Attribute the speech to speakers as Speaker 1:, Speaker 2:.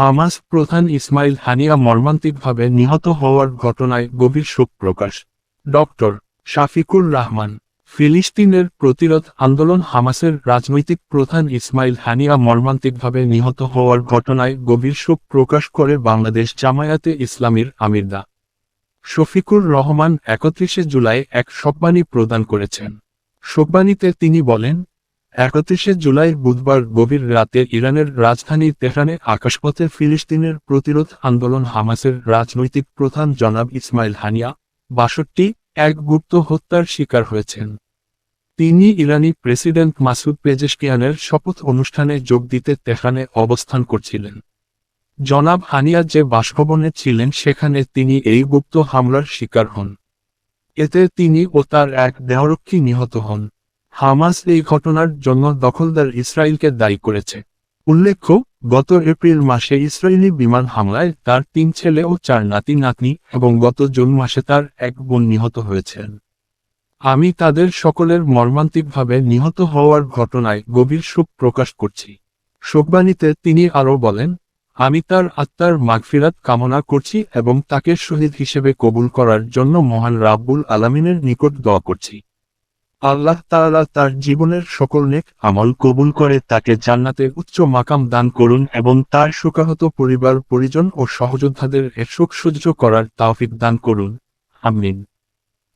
Speaker 1: Hamas প্রধান ইসমাইল হানিয়া মর্মান্তিকভাবে নিহত হওয়ার ঘটনায় গভীর শোক প্রকাশ। ডক্টর শাফিকুর রহমান, ফিলিস্তিনের প্রতিরোধ আন্দোলন হামাসের রাজনৈতিক প্রধান ইসমাইল হানিয়া মর্মান্তিকভাবে নিহত হওয়ার ঘটনায় গভীর শোক প্রকাশ করে বাংলাদেশ জামায়াতে ইসলামীর আমিরদা। শফিকুর রহমান একত্রিশে জুলাই এক শোকবাণী প্রদান করেছেন। শোকবাণীতে তিনি বলেন একত্রিশে জুলাই বুধবার গভীর রাতে ইরানের রাজধানী তেহরানে আকাশপথে ফিলিস্তিনের প্রতিরোধ আন্দোলন হামাসের রাজনৈতিক প্রধান জনাব ইসমাইল হানিয়া বাষট্টি এক গুপ্ত হত্যার শিকার হয়েছেন। তিনি ইরানি প্রেসিডেন্ট মাসুদ পেজেশকিয়ানের শপথ অনুষ্ঠানে যোগ দিতে তেহরানে অবস্থান করছিলেন। জনাব হানিয়া যে বাসভবনে ছিলেন সেখানে তিনি এই গুপ্ত হামলার শিকার হন। এতে তিনি ও তার এক দেহরক্ষী নিহত হন। হামাস এই ঘটনার জন্য দখলদার ইসরায়েলকে দায়ী করেছে। উল্লেখ্য, গত এপ্রিল মাসে ইসরায়েলি বিমান হামলায় তার তিন ছেলে ও চার নাতি নাতনি এবং গত জুন মাসে তার এক বোন নিহত হয়েছেন। আমি তাদের সকলের মর্মান্তিকভাবে নিহত হওয়ার ঘটনায় গভীর শোক প্রকাশ করছি। শোকবাণীতে তিনি আরও বলেন, আমি তার আত্মার মাগফিরাত কামনা করছি এবং তাকে শহীদ হিসেবে কবুল করার জন্য মহান রাব্বুল আলামিনের নিকট দোয়া করছি। আল্লাহ তালা তার জীবনের সকল নেক আমল কবুল করে, তাকে জান্নাতে উচ্চ মাকাম দান করুন এবং তার শোকাহত পরিবার, পরিজন ও সহযোদ্ধাদের শোক সহ্য করার তাওফিক দান করুন। আমিন।